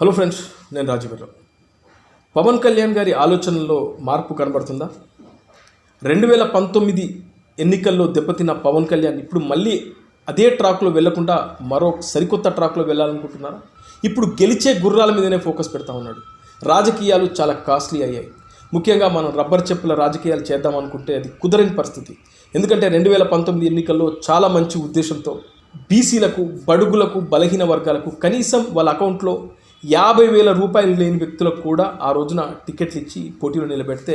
Hello friends నేను రాజవీర్రావు పవన్ కళ్యాణ్ గారి ఆలోచనల్లో మార్పు కనబడుతుందా? రెండు వేల పంతొమ్మిది ఎన్నికల్లో దెబ్బతిన్న పవన్ కళ్యాణ్ ఇప్పుడు మళ్ళీ అదే ట్రాక్లో వెళ్ళకుండా మరో సరికొత్త ట్రాక్లో వెళ్ళాలనుకుంటున్నారా? ఇప్పుడు గెలిచే గుర్రాల మీదనే ఫోకస్ పెడతా ఉన్నాడు. రాజకీయాలు చాలా కాస్ట్లీ అయ్యాయి. ముఖ్యంగా మనం రబ్బర్ చెప్పుల రాజకీయాలు చేద్దాం అనుకుంటే అది కుదరని పరిస్థితి. ఎందుకంటే రెండు వేల పంతొమ్మిది ఎన్నికల్లో చాలా మంచి ఉద్దేశంతో బీసీలకు బడుగులకు బలహీన వర్గాలకు కనీసం వాళ్ళ అకౌంట్లో యాభై వేల రూపాయలు లేని వ్యక్తులకు కూడా ఆ రోజున టికెట్లు ఇచ్చి పోటీలో నిలబెడితే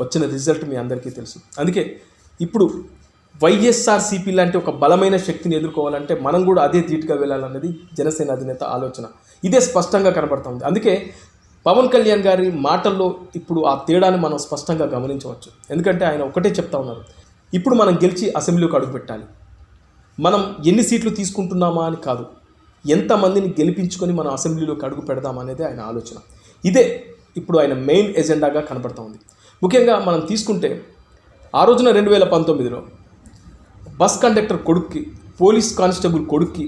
వచ్చిన రిజల్ట్ మీ అందరికీ తెలుసు. అందుకే ఇప్పుడు వైఎస్ఆర్సీపీ లాంటి ఒక బలమైన శక్తిని ఎదుర్కోవాలంటే మనం కూడా అదే ధీటుగా వెళ్ళాలన్నది జనసేన అధినేత ఆలోచన. ఇదే స్పష్టంగా కనబడుతుంది. అందుకే పవన్ కళ్యాణ్ గారి మాటల్లో ఇప్పుడు ఆ తేడాని మనం స్పష్టంగా గమనించవచ్చు. ఎందుకంటే ఆయన ఒకటే చెప్తా ఉన్నారు. ఇప్పుడు మనం గెలిచి అసెంబ్లీకి అడుగుపెట్టాలి మనం ఎన్ని సీట్లు తీసుకుంటున్నామా అని కాదు. ఎంతమందిని గెలిపించుకొని మనం అసెంబ్లీలోకి అడుగు పెడదాం అనేది ఆయన ఆలోచన. ఇదే ఇప్పుడు ఆయన మెయిన్ ఎజెండాగా కనబడుతూ ఉంది. ముఖ్యంగా మనం తీసుకుంటే ఆ రోజున రెండు వేల పంతొమ్మిదిలో బస్ కండక్టర్ కొడుక్కి పోలీస్ కానిస్టేబుల్ కొడుక్కి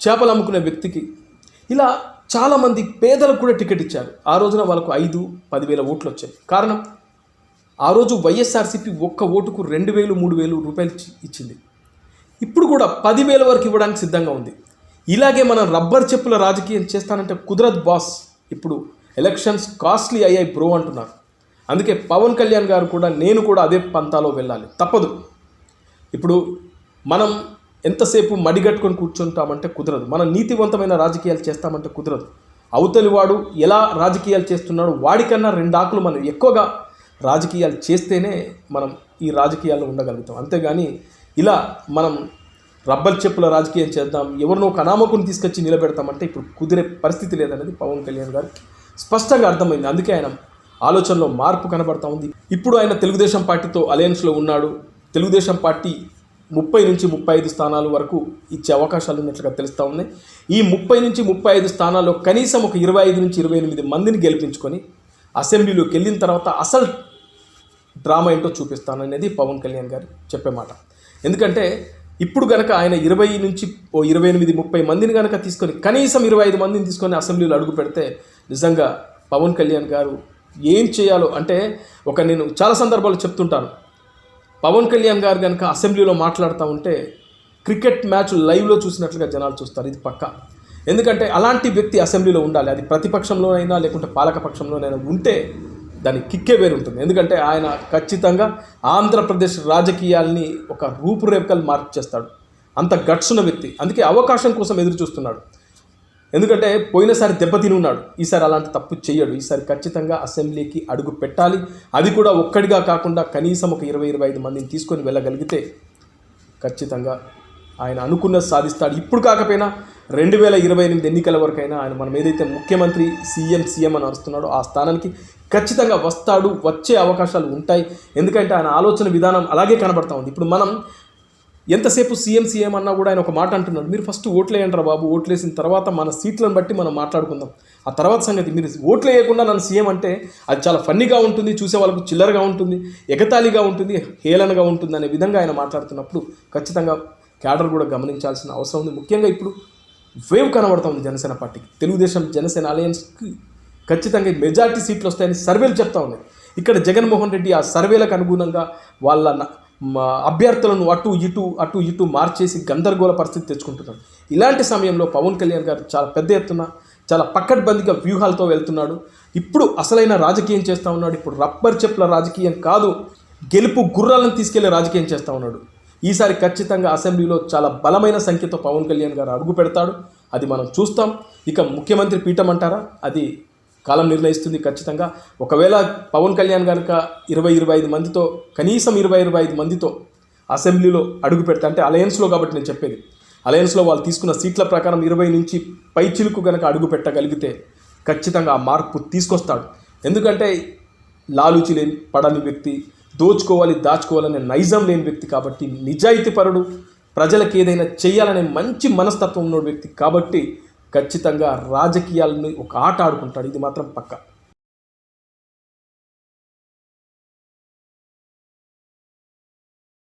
చేపలు అమ్ముకునే వ్యక్తికి ఇలా చాలామంది పేదలకు కూడా టికెట్ ఇచ్చారు. ఆ రోజున వాళ్ళకు ఐదు పదివేల ఓట్లు వచ్చాయి. కారణం ఆ రోజు వైఎస్ఆర్సీపీ ఒక్క ఓటుకు రెండు వేలు మూడు వేలు రూపాయలు ఇచ్చింది. ఇప్పుడు కూడా పదివేల వరకు ఇవ్వడానికి సిద్ధంగా ఉంది. ఇలాగే మనం రబ్బర్ చెప్పుల రాజకీయం చేస్తానంటే కుదరత్ బాస్. ఇప్పుడు ఎలక్షన్స్ కాస్ట్లీ అయ్యాయి బ్రో అంటున్నారు. అందుకే పవన్ కళ్యాణ్ గారు కూడా నేను కూడా అదే పంతాలో వెళ్ళాలి. తప్పదు. ఇప్పుడు మనం ఎంతసేపు మడిగట్టుకొని కూర్చుంటామంటే కుదరదు. మనం నీతివంతమైన రాజకీయాలు చేస్తామంటే కుదరదు. అవతలి వాడు ఎలా రాజకీయాలు చేస్తున్నాడో వాడికన్నా రెండు ఆకులు మనం ఎక్కువగా రాజకీయాలు చేస్తేనే మనం ఈ రాజకీయాల్లో ఉండగలుగుతాం. అంతేగాని ఇలా మనం రబ్బర్ చెప్పుల రాజకీయం చేద్దాం. ఎవరినో ఒక తీసుకొచ్చి నిలబెడతామంటే ఇప్పుడు కుదిరే పరిస్థితి లేదనేది పవన్ కళ్యాణ్ గారికి స్పష్టంగా అర్థమైంది. అందుకే ఆయన ఆలోచనలో మార్పు కనబడతా ఉంది. ఇప్పుడు ఆయన తెలుగుదేశం పార్టీతో అలయన్స్లో ఉన్నాడు. తెలుగుదేశం పార్టీ ముప్పై నుంచి ముప్పై ఐదు స్థానాల వరకు ఇచ్చే అవకాశాలు ఉన్నట్లుగా తెలుస్తూ ఉన్నాయి. ఈ ముప్పై నుంచి ముప్పై ఐదు స్థానాల్లో కనీసం ఒక ఇరవై ఐదు నుంచి ఇరవై ఎనిమిది మందిని గెలిపించుకొని అసెంబ్లీలోకి వెళ్ళిన తర్వాత అసలు డ్రామా ఏంటో చూపిస్తాను అనేది పవన్ కళ్యాణ్ గారు చెప్పే మాట. ఎందుకంటే ఇప్పుడు గనక ఆయన ఇరవై నుంచి ఓ ఇరవై ఎనిమిది ముప్పై మందిని కనుక తీసుకొని కనీసం ఇరవై ఐదు మందిని తీసుకొని అసెంబ్లీలో అడుగు పెడితే నిజంగా పవన్ కళ్యాణ్ గారు ఏం చేయాలో అంటే ఒక నేను చాలా సందర్భాలు చెప్తుంటాను. పవన్ కళ్యాణ్ గారు కనుక అసెంబ్లీలో మాట్లాడుతూ ఉంటే క్రికెట్ మ్యాచ్ లైవ్లో చూసినట్లుగా జనాలు చూస్తారు ఇది పక్క. ఎందుకంటే అలాంటి వ్యక్తి అసెంబ్లీలో ఉండాలి. అది ప్రతిపక్షంలోనైనా లేకుంటే పాలకపక్షంలోనైనా ఉంటే దాని కిక్కే వేరు ఉంటుంది. ఎందుకంటే ఆయన ఖచ్చితంగా ఆంధ్రప్రదేశ్ రాజకీయాల్ని ఒక రూపురేఖలు మార్చేస్తాడు అంత గట్సున్న వ్యక్తి. అందుకే అవకాశం కోసం ఎదురు చూస్తున్నాడు. ఎందుకంటే పోయినసారి దెబ్బతిని ఉన్నాడు. ఈసారి అలాంటి తప్పు చేయడు. ఈసారి ఖచ్చితంగా అసెంబ్లీకి అడుగు పెట్టాలి. అది కూడా ఒక్కడిగా కాకుండా కనీసం ఒక ఇరవై ఇరవై ఐదు మందిని తీసుకొని వెళ్ళగలిగితే ఖచ్చితంగా ఆయన అనుకున్నది సాధిస్తాడు. ఇప్పుడు కాకపోయినా రెండు వేల ఇరవై ఎనిమిది ఎన్నికల వరకైనా ఆయన మనం ఏదైతే ముఖ్యమంత్రి సీఎం సీఎం అని అరుస్తున్నాడో ఆ స్థానానికి ఖచ్చితంగా వస్తాడు వచ్చే అవకాశాలు ఉంటాయి. ఎందుకంటే ఆయన ఆలోచన విధానం అలాగే కనబడతా ఉంది. ఇప్పుడు మనం ఎంతసేపు సీఎం సీఎం అన్నా కూడా ఆయన ఒక మాట అంటున్నాడు. మీరు ఫస్ట్ ఓట్లేయంటారా బాబు ఓట్లేసిన తర్వాత మన సీట్లను బట్టి మనం మాట్లాడుకుందాం. ఆ తర్వాత సంగతి మీరు ఓట్లేయకుండా నన్ను సీఎం అంటే అది చాలా ఫన్నీగా ఉంటుంది చూసే వాళ్ళకు చిల్లరగా ఉంటుంది ఎగతాళిగా ఉంటుంది హేళనగా ఉంటుంది అనే విధంగా ఆయన మాట్లాడుతున్నప్పుడు ఖచ్చితంగా క్యాడర్ కూడా గమనించాల్సిన అవసరం ఉంది. ముఖ్యంగా ఇప్పుడు వేవ్ కనబడుతుంది జనసేన పార్టీకి. తెలుగుదేశం జనసేన అలయన్స్కి ఖచ్చితంగా మెజార్టీ సీట్లు వస్తాయని సర్వేలు చెప్తా ఉన్నాయి. ఇక్కడ జగన్మోహన్ రెడ్డి ఆ సర్వేలకు అనుగుణంగా వాళ్ళ న- అభ్యర్థులను అటు ఇటు అటు ఇటు మార్చేసి గందరగోళ పరిస్థితి తెచ్చుకుంటున్నాడు. ఇలాంటి సమయంలో పవన్ కళ్యాణ్ గారు చాలా పెద్ద ఎత్తున చాలా పక్కడ్బందీగా వ్యూహాలతో వెళ్తున్నాడు. ఇప్పుడు అసలైన రాజకీయం చేస్తూ ఉన్నాడు. ఇప్పుడు రబ్బర్ చెప్పుల రాజకీయం కాదు గెలుపు గుర్రాలను తీసుకెళ్ళే రాజకీయం చేస్తూ ఉన్నాడు. ఈసారి ఖచ్చితంగా అసెంబ్లీలో చాలా బలమైన సంఖ్యతో పవన్ కళ్యాణ్ గారు అడుగు పెడతాడు. అది మనం చూస్తాం. ఇక ముఖ్యమంత్రి పీఠం అంటారా? అది కాలం నిర్ణయిస్తుంది ఖచ్చితంగా. ఒకవేళ పవన్ కళ్యాణ్ కనుక ఇరవై ఇరవై ఐదు మందితో కనీసం ఇరవై ఇరవై ఐదు మందితో అసెంబ్లీలో అడుగు పెడతా అంటే అలయన్స్లో కాబట్టి నేను చెప్పేది. అలయన్స్లో వాళ్ళు తీసుకున్న సీట్ల ప్రకారం ఇరవై నుంచి పైచిలుకు కనుక అడుగు పెట్టగలిగితే ఖచ్చితంగా ఆ మార్పు తీసుకొస్తాడు. ఎందుకంటే లాలుచి లేని పడని వ్యక్తి దోచుకోవాలి దాచుకోవాలనే నైజం లేని వ్యక్తి కాబట్టి నిజాయితీపరుడు ప్రజలకు ఏదైనా చేయాలనే మంచి మనస్తత్వం ఉన్న వ్యక్తి కాబట్టి ఖచ్చితంగా రాజకీయాలని ఒక ఆట ఆడుకుంటాడు. ఇది మాత్రం పక్క.